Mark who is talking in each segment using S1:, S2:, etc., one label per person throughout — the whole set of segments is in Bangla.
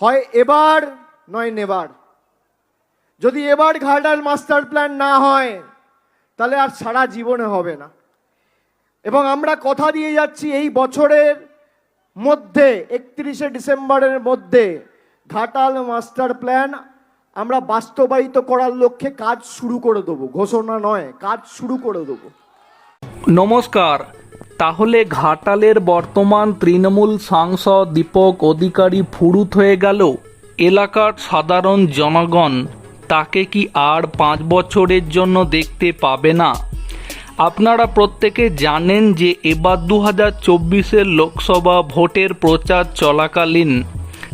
S1: হয় এবার নয় নেবার। যদি এবার ঘাটাল মাস্টার প্ল্যান না হয়, তাহলে আর সারা জীবনে হবে না। এবং আমরা কথা দিয়ে যাচ্ছি এই বছরের মধ্যে, একত্রিশে ডিসেম্বরের মধ্যে ঘাটাল মাস্টার প্ল্যান আমরা বাস্তবায়িত করার লক্ষ্যে কাজ শুরু করে দেবো। ঘোষণা নয়, কাজ শুরু করে দেবো।
S2: নমস্কার। তাহলে ঘাটালের বর্তমান তৃণমূল সাংসদ দীপক অধিকারী ফুরুত হয়ে গেল? এলাকার সাধারণ জনগণ তাকে কি আর পাঁচ বছরের জন্য দেখতে পাবে না? আপনারা প্রত্যেকে জানেন যে এবার দু হাজার চব্বিশের লোকসভা ভোটের প্রচার চলাকালীন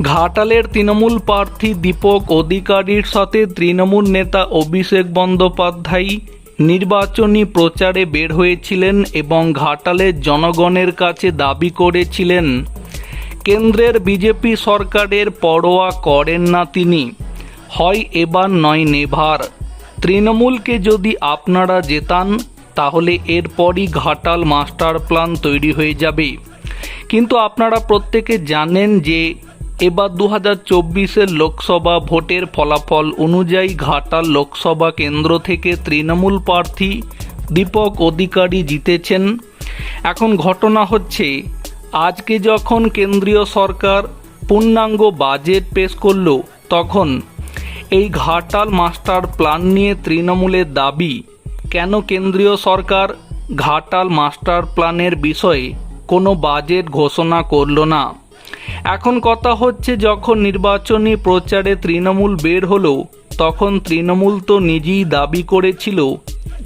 S2: ঘাটালের তৃণমূল প্রার্থী দীপক অধিকারীর সাথে তৃণমূল নেতা অভিষেক বন্দ্যোপাধ্যায় নির্বাচনী প্রচারে বের হয়েছিলেন এবং ঘাটালের জনগণের কাছে দাবি করেছিলেন। কেন্দ্রের বিজেপি সরকারের পরোয়া করেন না তিনি। হয় এবার নয় নেভার। তৃণমূলকে যদি আপনারা জেতান, তাহলে এরপরই ঘাটাল মাস্টার প্ল্যান তৈরি হয়ে যাবে। কিন্তু আপনারা প্রত্যেকে জানেন যে এবার দু হাজার চব্বিশের লোকসভা ভোটের ফলাফল অনুযায়ী ঘাটাল লোকসভা কেন্দ্র থেকে তৃণমূল প্রার্থী দীপক অধিকারী জিতেছেন। এখন ঘটনা হচ্ছে, আজকে যখন কেন্দ্রীয় সরকার পূর্ণাঙ্গ বাজেট পেশ করল, তখন এই ঘাটাল মাস্টার প্ল্যান নিয়ে তৃণমূলের দাবি, কেন কেন্দ্রীয় সরকার ঘাটাল মাস্টার প্ল্যানের বিষয়ে কোনো বাজেট ঘোষণা করল না? এখন কথা হচ্ছে, যখন নির্বাচনী প্রচারে তৃণমূল বের হলো, তখন তৃণমূল তো নিজেই দাবি করেছিল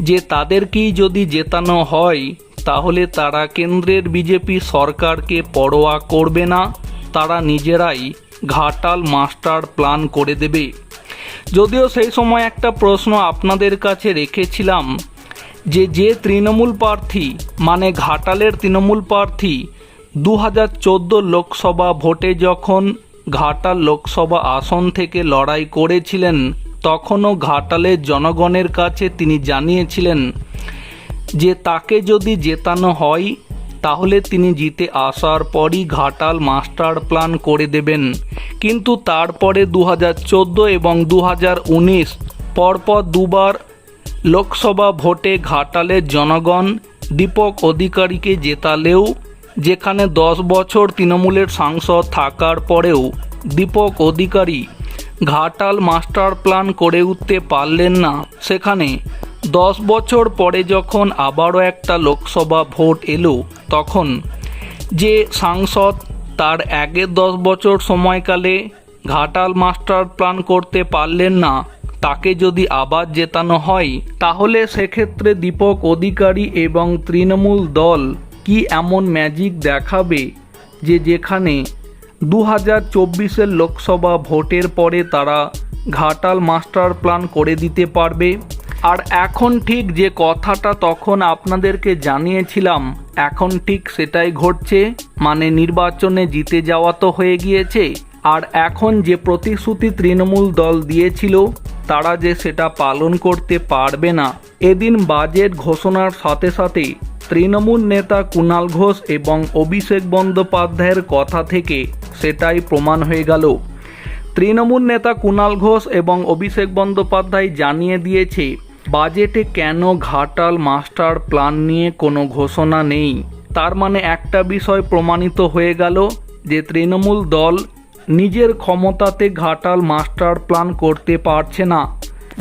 S2: যে তাদেরকেই যদি জেতানো হয়, তাহলে তারা কেন্দ্রের বিজেপি সরকারকে পরোয়া করবে না, তারা নিজেরাই ঘাটাল মাস্টার প্ল্যান করে দেবে। যদিও সেই সময় একটা প্রশ্ন আপনাদের কাছে রেখেছিলাম যে যে তৃণমূল প্রার্থী মানে ঘাটালের তৃণমূল প্রার্থী দু হাজার চোদ্দ লোকসভা ভোটে যখন ঘাটাল লোকসভা আসন থেকে লড়াই করেছিলেন, তখনও ঘাটালের জনগণের কাছে তিনি জানিয়েছিলেন যে তাকে যদি জেতানো হয়, তাহলে তিনি জিতে আসার পরই ঘাটাল মাস্টার প্ল্যান করে দেবেন। কিন্তু তারপরে দু হাজার চোদ্দ এবং দু হাজার উনিশ পরপর দুবার লোকসভা ভোটে ঘাটালের জনগণ দীপক অধিকারীকে জেতালেও যেখানে দশ বছর তৃণমূলের সাংসদ থাকার পরেও দীপক অধিকারী ঘাটাল মাস্টার প্ল্যান করে উঠতে পারলেন না। সেখানে দশ বছর পরে যখন আবারও একটা লোকসভা ভোট এলো, তখন যে সাংসদ তার আগের দশ বছর সময়কালে ঘাটাল মাস্টার প্ল্যান করতে পারলেন না, তাকে যদি আবার জেতানো হয়, তাহলে সেক্ষেত্রে দীপক অধিকারী এবং তৃণমূল দল কি এমন ম্যাজিক দেখাবে যে যেখানে দু হাজার চব্বিশের লোকসভা ভোটের পরে তারা ঘাটাল মাস্টার প্ল্যান করে দিতে পারবে? আর এখন ঠিক যে কথাটা তখন আপনাদেরকে জানিয়েছিলাম, এখন ঠিক সেটাই ঘটছে। মানে নির্বাচনে জিতে যাওয়া তো হয়ে গিয়েছে। আর এখন যে প্রতিশ্রুতি তৃণমূল দল দিয়েছিল, তারা যে সেটা পালন করতে পারবে না। এদিন বাজেট ঘোষণার সাথে সাথে তৃণমূল নেতা কুণাল ঘোষ এবং অভিষেক বন্দ্যোপাধ্যায়ের কথা থেকে সেটাই প্রমাণ হয়ে গেল। তৃণমূল নেতা কুণাল ঘোষ এবং অভিষেক বন্দ্যোপাধ্যায় জানিয়ে দিয়েছে, বাজেটে কেন ঘাটাল মাস্টার প্ল্যান নিয়ে কোনো ঘোষণা নেই। তার মানে একটা বিষয় প্রমাণিত হয়ে গেল যে তৃণমূল দল নিজের ক্ষমতাতে ঘাটাল মাস্টার প্ল্যান করতে পারছে না।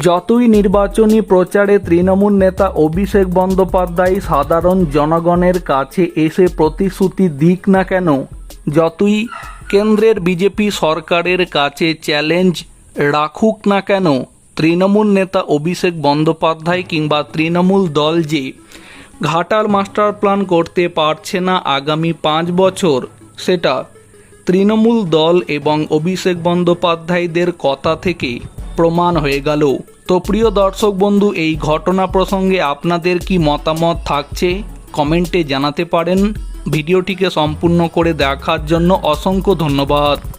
S2: যতই নির্বাচনী প্রচারে তৃণমূল নেতা অভিষেক বন্দ্যোপাধ্যায় সাধারণ জনগণের কাছে এসে প্রতিশ্রুতি দিক না কেন, যতই কেন্দ্রের বিজেপি সরকারের কাছে চ্যালেঞ্জ রাখুক না কেন, তৃণমূল নেতা অভিষেক বন্দ্যোপাধ্যায় কিংবা তৃণমূল দল যে ঘাটাল মাস্টার প্ল্যান করতে পারছে না আগামী পাঁচ বছর, সেটা তৃণমূল দল এবং অভিষেক বন্দ্যোপাধ্যায়দের কথা থেকে প্রমাণ হয়ে গেল। তো প্রিয় দর্শক বন্ধু, এই ঘটনা প্রসঙ্গে আপনাদের কি মতামত থাকছে? কমেন্টে জানাতে পারেন। ভিডিওটিকে সম্পূর্ণ করে দেখার জন্য অসংখ্য ধন্যবাদ।